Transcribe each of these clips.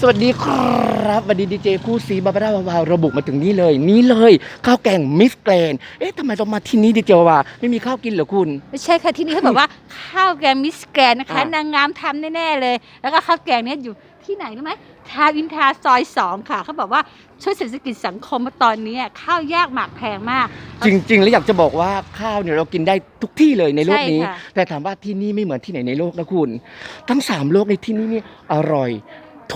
สวัสดีครับสวัสดีดีเจคู่ซีบาบาร่าวาวระบุมาถึงนี่เลย นี่เลย ข้าวแกงมิสแกรนด์เอ๊ะทำไมเรามาที่นี่ดีเจวาไม่มีข้าวกินเหรอคุณ ไม่ใช่ค่ะที่นี่เขาบอกว่าข้าวแกงมิสแกรนด์นะคะอะนางงามทำแน่ๆเลย แล้วก็ข้าวแกงเนี้ยอยู่ที่ไหนรู้ไหมทาวน์อินทราซอยสองค่ะ เขาบอกว่าช่วยเศรษฐกิจสังคมมาตอนนี้ข้าวยากหมากแพงมาก จริง ๆ แล้วอยากจะบอกว่าข้าวเนี่ยเรากินได้ทุกที่เลยในโลกนี้ใช่ค่ะแต่ถามว่าที่นี่ไม่เหมือนที่ไหนในโลกนะคุณ ทั้งสามโลกในที่นี่นี่อร่อย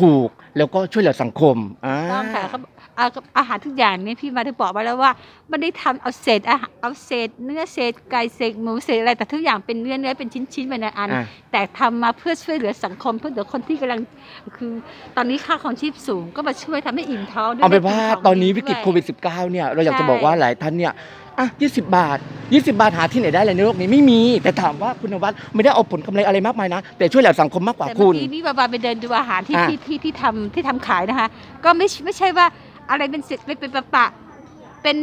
ถูกแล้วก็ช่วยเหลือสังคมอ่า ต้องค่ะเขาอาอาหารทุกอย่างเนี่ยพี่มาได้บอกไว้แล้วว่าไม่ได้ทำเอาเศษอาหารเอาเศษ เนื้อเศษไก่เศษหมูเศษอะไรแต่ทุกอย่างเป็นเนื้อเนื้อเป็นชิ้นๆเป็นอันอะ แต่ทำมาเพื่อช่วยเหลือสังคมเพื่อเหลือคนที่กำลังคือตอนนี้ค่าของชีพสูงก็มาช่วยทำให้อิ่มท้องด้วยเอาเป็นว่าได้ขงตอนนี้วิกฤตด้วยโควิด -19 เนี่ยเราอยากจะใช่บอกว่าหลายท่านเนี่ย อะ20บาท 20 บาทหาที่ไหนได้เลยในโลกนี้ไม่มี แต่ถามว่าคุณนวัดไม่ได้เอาผลกำไรอะไรมากมายนะ แต่ช่วยเหลือสังคมมากกว่าแต่คุเมื่ณอกี้นี่บาบาไปเดินดูอาหารที่อะ ที่ที่ที่ทำที่ทำขายนะคะ ก็ไม่ไม่ใช่ว่าอะไรเป็นเศษเป็นเป็นปะปะเป็น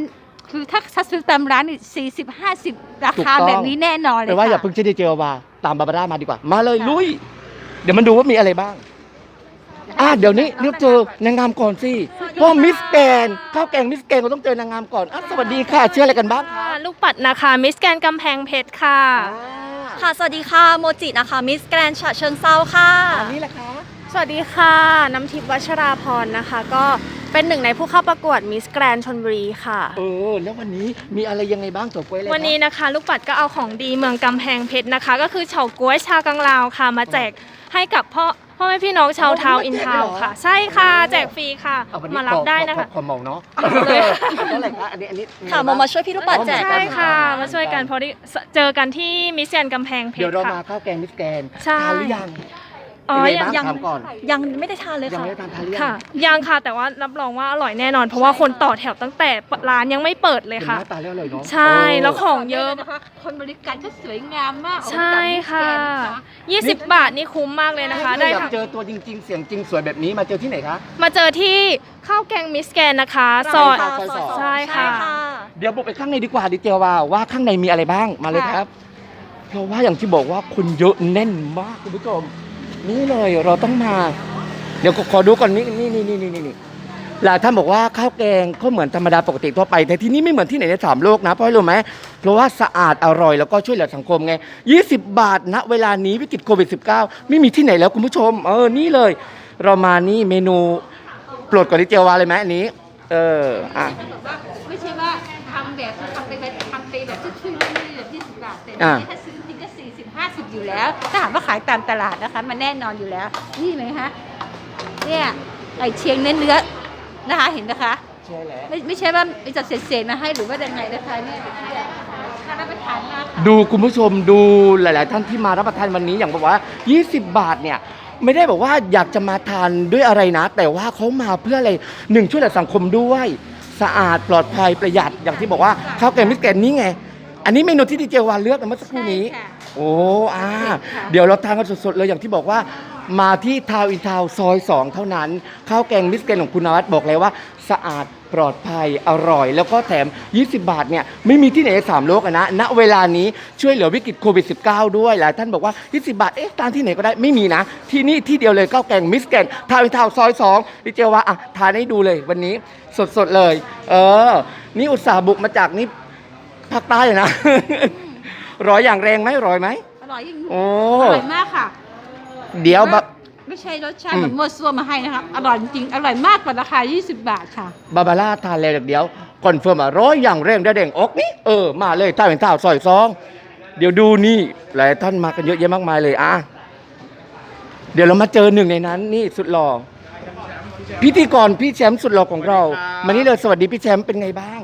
คือถ้าถ้าซื้อตามร้านนี่สี่สิบห้าสิบราคาแบบนี้แน่นอนเลยแต่ว่าอย่าค่ะ เพิ่งเชื่อเจอว่าตามบาบาร่ามาดีกว่า มาเลยค่ะ ลุย เดี๋ยวมันดูว่ามีอะไรบ้าง อะเดี๋ยวนี้เรียกเจอนางงามก่อนสิเพราะมิสแกนข้าวแกงมิสแกนเราต้องเจอนางงามก่อนอะสวัสดีค่ะเชื่ออะไรกันบ้างค่ะลูกปัดนะคะมิสแกนกำแพงเพชรค่ะ ค่ะ สวัสดีค่ะ โมจินะคะ มิสแกรนฉะเชิงเซาค่ะ อันนี้แหละคะสวัสดีค่ะ น้ำทิพย์วัชราพรนะคะ ก็เป็นหนึ่งในผู้เข้าประกวดมิสแกรนชนบุรีค่ะ เออแล้ววันนี้มีอะไรยังไงบ้างตัวกล้วยเลยวันนี้นะคะ ลูกปัดก็เอาของดีเมืองกำแพงเพชรนะคะ ก็คือเฉาก๊วยชากังลาวค่ะ มาแจกให้กับพ่อ พ่อแม่พี่น้องชาวทาวน์อินทาวน์ค่ะ ใช่ค่ะ แจกฟรีค่ะเอาวันนี้มารับขอได้นะคะขอขอเมาเนาะเลยเท่าไหร่คะอันนี้อันนี้ค่ะโมมาช่วยพี่ลูกปัดแจกใช่ค่ะ มาช่วยกันเพราะที่เจอกันที่มิสแกรนกำแพงเพเดี๋ยชวรเราค่ะมาข้าวแกงมิสแกนใช่ทานหรือยัง อ๋อเป็นไงยังบ้างยัง ถามก่อน ยังไม่ได้ทานเลยยังค่ะ ไม่ได้ทานทานหรือยังค่ะ ยังค่ะ แต่ว่ารับรองว่าอร่อยแน่นอน เพราะว่าคนต่อแถวตั้งแต่ร้านยังไม่เปิดเลยเป็นหค่ะน้าตาแล้วเลยเนาะใช่เออแล้วของเยอะ นะคะคนบริการก็สวยงามมากใช่ค่ะ 20 บาทนี่คุ้มมากเลยนะคะ ได้อยากทั้งเจอตัวจริง ๆ เสียงจริงสวยแบบนี้มาเจอที่ไหนคะ มาเจอที่ข้าวแกงมิสแกนนะคะ ซอย ค่ะ ซอยสอง ใช่ค่ะ เดี๋ยวบุกไปข้างในดีกว่าดิเจว่าว่าข้างในมีอะไรบ้างมาเลยครับ เพราะว่าอย่างที่บอกว่าคนเยอะแน่นมากคุณผู้ชม นี่เลยเราต้องมา เดี๋ยวขอดูก่อนนี่นี่นี่นี่นี่นี่หลายท่านบอกว่าข้าวแกงก็เหมือนธรรมดาปกติทั่วไปแต่ที่นี่ไม่เหมือนที่ไหนในสามโลกนะเพราะรู้ไหมเพราะว่าสะอาดอร่อยแล้วก็ช่วยเหลือสังคมไง 20 บาทณเวลานี้วิกฤตโควิด -19 ไม่มีที่ไหนแล้วคุณผู้ชม เออนี่เลย เรามานี่เมนูปลดก่อนที่เจวาเลยไหมอันนี้ เอออะไม่ใช่ว่าทำแบบทำไปแบทำไปแบบชื่อๆแบบยี่สิบบาทแต่ 50 อยู่แล้ว ถ้าถามว่าขายตามตลาดนะคะ มันแน่นอนอยู่แล้ว นี่ไหมคะเนี่ยไก่เชียงเนื้อเนื้อนะคะเห็นนะคะไม่ไม่ใช่ว่ามีจัดเศษๆมาให้หรือว่ายังไงนะคะเนี่ยรับประทานมากดูคุณผู้ชมดูหลาย ๆ ท่านที่มารับประทานวันนี้อย่างบอกว่า 20 บาทเนี่ยไม่ได้บอกว่าอยากจะมาทานด้วยอะไรนะ แต่ว่าเขามาเพื่ออะไรหนึ่งช่วยเหลือสังคมด้วยสะอาดปลอดภัยประหยัดอย่างที่บอกว่าข้าวแกงมิสแกนนี้ไง อันนี้เมนูที่ดีเจวานเลือกนะเมื่อสักครู่นี้ โอ้อ่าค่ะเดี๋ยวเราทานกันสดๆเลยอย่างที่บอกว่า มาที่ทาวน์อินทาวน์ซอย 2 เท่านั้น ข้าวแกงมิสแกนของคุณนวัดบอกเลยว่า สะอาดปลอดภัยอร่อย แล้วก็แถม 20 บาทเนี่ยไม่มีที่ไหนในสามโลกอะนะณเวลานี้ช่วยเหลือวิกฤตโควิด -19 ด้วยหลายท่านบอกว่า 20 บาท เอ๊ะทานที่ไหนก็ได้ไม่มีนะ ที่นี่ที่เดียวเลยข้าวแกงมิสแกนทาวน์อินทาวน์ซอย2ดิเจว่าอะทานให้ดูเลยวันนี้สดๆเลย เออ นี่อุตส่าห์บุกมาจากนี่ภาคใต้อะนะ ร้อยอย่างแรงไหมร้อยไหม อร่อยยิ่งโอ้ อร่อยมากค่ะเดี๋ยวบะ ไม่ใช่รสชาติอืม แบบมั่วซั่วมาให้นะคะอร่อยจริงๆอร่อยมากกว่าราคา 20 บาทค่ะ บาบาร่าทานแล้วเดี๋ยวคอนเฟิร์มอะร้อยอย่างแรงได้เด้งอกนี่เออมาเลยถ้าเป็นเท่าซอยซอง เดี๋ยวดูนี่หลายท่านมากันเยอะแยะมากมายเลยอะเดี๋ยวเรามาเจอหนึ่งในนั้น นี่สุดหล่อพิธีกรพี่แชมป์สุดหล่อของเรามานี่เลยสวัสดีพี่แชมป์เป็นไงบ้าง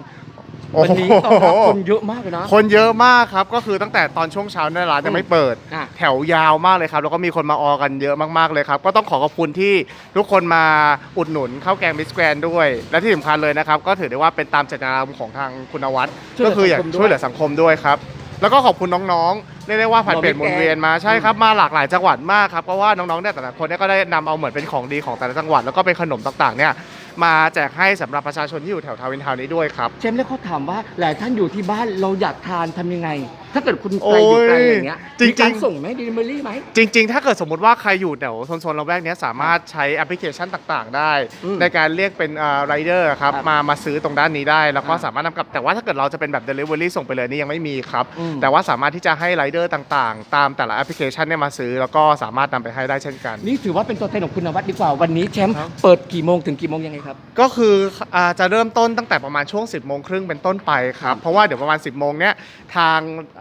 โอ้วันโหนี้ต้อนรับคนเยอะมากเลยนะ คนเยอะมากครับ ก็คือตั้งแต่ตอนช่วงเช้าเนี่ยร้านยังไม่เปิด อะ แถวยาวมากเลยครับ แล้วก็มีคนมาออกันเยอะมากๆเลยครับ ก็ต้องขอขอบคุณที่ทุกคนมาอุดหนุนข้าวแกงมิสแกรนด้วย และที่สำคัญเลยนะครับ ก็ถือได้ว่าเป็นตามเจตนารมณ์ของทางคุณนวัดช่วยเหลือก็คืออยากสังคมด้วยช่วยเหลือสังคมด้วยครับ แล้วก็ขอบคุณน้องๆเรียกได้ว่าผัดเปลี่ยนหมุนเวียนมาใช่ครับมาหลากหลายจังหวัดมากครับเพราะว่าน้องๆเนี่ยแต่ละคนเนี่ยก็ได้นำเอาเหมือนเป็นของดีของแต่ละจังหวัดแล้วก็เป็นขนมต่างๆเนี่ย มาแจกให้สำหรับประชาชนที่อยู่แถวทาวน์อินทาวน์นี้ด้วยครับ เชมป์แล้วเขาถามว่าหลายท่านอยู่ที่บ้านเราอยากทานทำยังไง ถ้าเกิดคุณไกลอยู่ไกลอย่างเงี้ยโอ้ยมีการจริงๆส่งไหมดิลิเวอรี่ไหม จริง ๆ ถ้าเกิดสมมติว่าใครอยู่แถวโซนๆเราแวกเนี้ยสามารถใช้แอปพลิเคชันต่างๆ ได้ อืมในการเรียกเป็นไรเดอร์ครับครับมามาซื้อตรงด้านนี้ได้ แล้วก็อ่าสามารถนำกลับแต่ว่าถ้าเกิดเราจะเป็นแบบ Delivery ส่งไปเลยนี่ยังไม่มีครับ อืม แต่ว่าสามารถที่จะให้ไรเดอร์ต่างๆ ตามแต่ละแอปพลิเคชันเนี่ยมาซื้อ แล้วก็สามารถนำไปให้ได้เช่นกัน นี่ถือว่าเป็นตัวแทนของคุณนวัดดีกว่าวันนี้แชมป์ครับ เปิดกี่โมงถึงกี่โมงยังไงครับ ก็คืออาจะเริ่มต้นตั้งแต่ประมาณช่วง 10บโมงครึ่งเป็นต้นไปครับ เพราะว่าเดี๋ยวประมาณ 10บโมงเนี้ยทางอ่า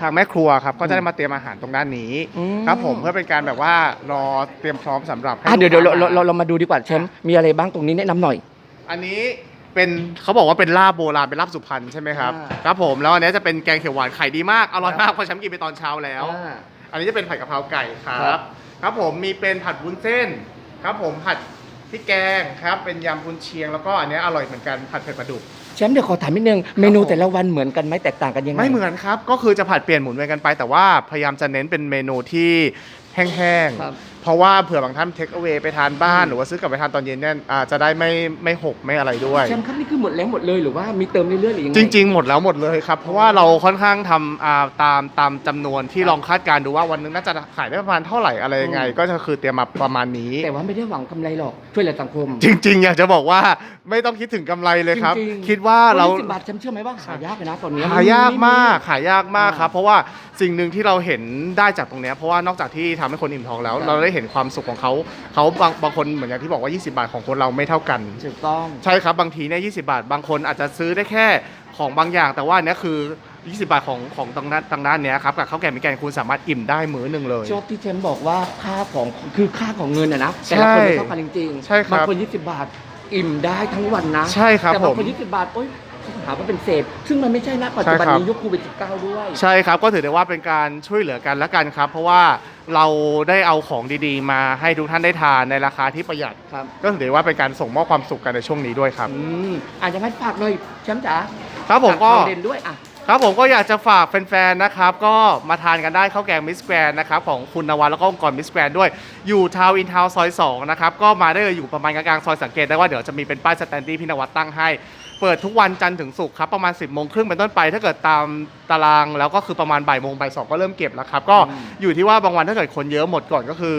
ทางแม่ครัวครับก็จะได้มาเตรียมอาหารตรงด้านนี้อืม ครับผมเพื่อเป็นการแบบว่ารอเตรียมพร้อมสำหรับให้อะเดี๋ยวเดี๋ยวเราลูกค้เราเราเรามาดูดีกว่าแชมป์มีอะไรบ้างตรงนี้แนะนำหน่อย อันนี้เป็นเขาบอกว่าเป็นลาบโบราณเป็นลาบสุพรรณใช่ไหมครับอ่า ครับผมแล้วอันนี้จะเป็นแกงเขียวหวานไข่ดีมากอร่อยมากเพราะแชมป์กินไปตอนเช้าแล้วอ่าอันนี้จะเป็นผัดกะเพราไก่ครัครับ บ ครับผมมีเป็นผัดวุ้นเส้น ครับผมผัดพริกแกงครับ เป็นยำกุนเชียงแล้วก็อันนี้อร่อยเหมือนกันผัดเผ็ดปลาดุก แชมป์เดี๋ยวขอถามนิดนึงเมนูแต่ละวันเหมือนกันไหมแตกต่างกันยังไง ไม่เหมือนครับ ก็คือจะผัดเปลี่ยนหมุนเวียนกันไป แต่ว่าพยายามจะเน้นเป็นเมนูที่แห้งครับ ๆ เพราะว่าเผื่อบางท่านเทคเอา a y ไปทานบ้านหรือว่าซื้อกลับไปทานตอนเย็นเนี่ยอ่าจะได้ไม่ไม่หกไม่อะไรด้วย แชมป์ครับนี่คือหมดแล้วหมดเลยหรือว่ามีเติมเรื่อยๆหรือยังไง จริง ๆ หมดแล้วหมดเลยครับ เพราะว่าเราค่อนข้างทำอ่าตามตามจำนวนที่ลองคาดการณ์ดูว่าวันหนึงน่าจะขายได้ประมาณเท่าไหร่อะไรยังไง ก็จะคือเตรียมมาประมาณนี้ แต่ว่าไม่ได้หวังกำไรหรอกช่วยเหลือสังคม จริง ๆ อยากจะบอกว่าไม่ต้องคิดถึงกำไรเลยครับ จริงๆคิดว่าเราสิบบาทแชมป์เชื่อไหมว่าหายากเลยนะตอนนี้ หายากมากหายากมากอ่าครับ เพราะว่าสิ่งหนึ่งที่เราเห็นได้จากตรงเนี้ยเพราะว่านอกจากที่ทำให้คนอิ่มท้องแล้ว ครับ เราได้เห็นความสุขของเขาเขาบางบางคนเหมือนอย่างที่บอกว่า 20 บาทของคนเราไม่เท่ากัน ถูกต้อง ใช่ครับบางทีเนี่ยยีบาท บางคนอาจจะซื้อได้แค่ของบางอย่าง แต่ว่าอันเนี้ยคือ 20 บาทของของตรงด้านทางด้านเนี้ยครับกับข้าวแกงมิแกงคุณสามารถอิ่มได้มื้อหนึ่งเลย ชอบที่แชมป์บอกว่าค่าของคือค่าของเงินอะนะแต่ละคนไม่เท่ากันจริงๆใช่ครับบางคน 20 บาทอิ่มได้ทั้งวันนะใช่ครับแต่ผบางมคน20 บาทโอ๊ยหาว่าเป็นเศษ ซึ่งมันไม่ใช่นะปัจจุบันใช่ครับ นี้ยุคโควิด19ด้วย ใช่ครับก็ถือได้ว่าเป็นการช่วยเหลือกันและกันครับ เพราะว่า เราได้เอาของดีๆ มาให้ทุกท่านได้ทานในราคาที่ประหยัด ครับก็ถือได้ว่าเป็นการส่งมอบความสุขกันในช่วงนี้ด้วยครับ อืมอาจจะงั้นฝากหน่อยแชมป์จ๋าครับผมก็ ฝาข่าวเด่นด้วยอะ ครับผมก็อยากจะฝากแฟนๆ นะครับ ก็มาทานกันได้ข้าวแกงมิสแกรนนะครับ ของคุณนวัดแล้วก็องค์กรมิสแกรนด้วย อยู่ทาวน์อินทาวน์ซอย 2 นะครับ ก็มาได้เลยอยู่ประมาณกลางๆ ซอยสังเกตได้ว่าเดี๋ยวจะมีเป็นป้ายสแตนดี้พี่นวัดตั้งให้ เปิดทุกวันจันทร์ถึงศุกร์ครับประมาณ 10บโมงครึ่งเป็นต้นไป ถ้าเกิดตามตารางแล้วก็คือประมาณบ่ายโมงบ่ายสองก็เริ่มเก็บแล้วครับก็อืมอยู่ที่ว่าบางวันถ้าเกิดคนเยอะหมดก่อนก็คือ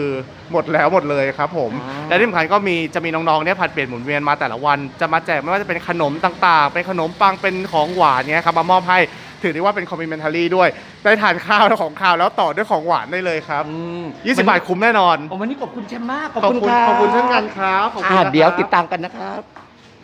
หมดแล้วหมดเลยครับผมอ่าและที่สำคัญก็มีจะมีน้องๆเนี่ยผัดเปลี่ยนหมุนเวียนมาแต่ละวันจะมาแจกไม่ว่าจะเป็นขนมต่างๆ เป็นขนมปังเป็นของหวานเนี่ยครับมามอบให้ถือได้ว่าเป็นคอมมิ m เมนทารีด้วย ได้ทานข้าวแล้วของข้าวแล้วต่อด้วยของหวานได้เลยครับอืม20บาทคุ้มแน่นอนโอ้วันนี้ขอบคุณแชมป์มากขอบขอบคุณคุณครับขอบคุณเช่นกันครับขอบคุณอ่านะครับเดี๋ยวติดตามกันนะครับ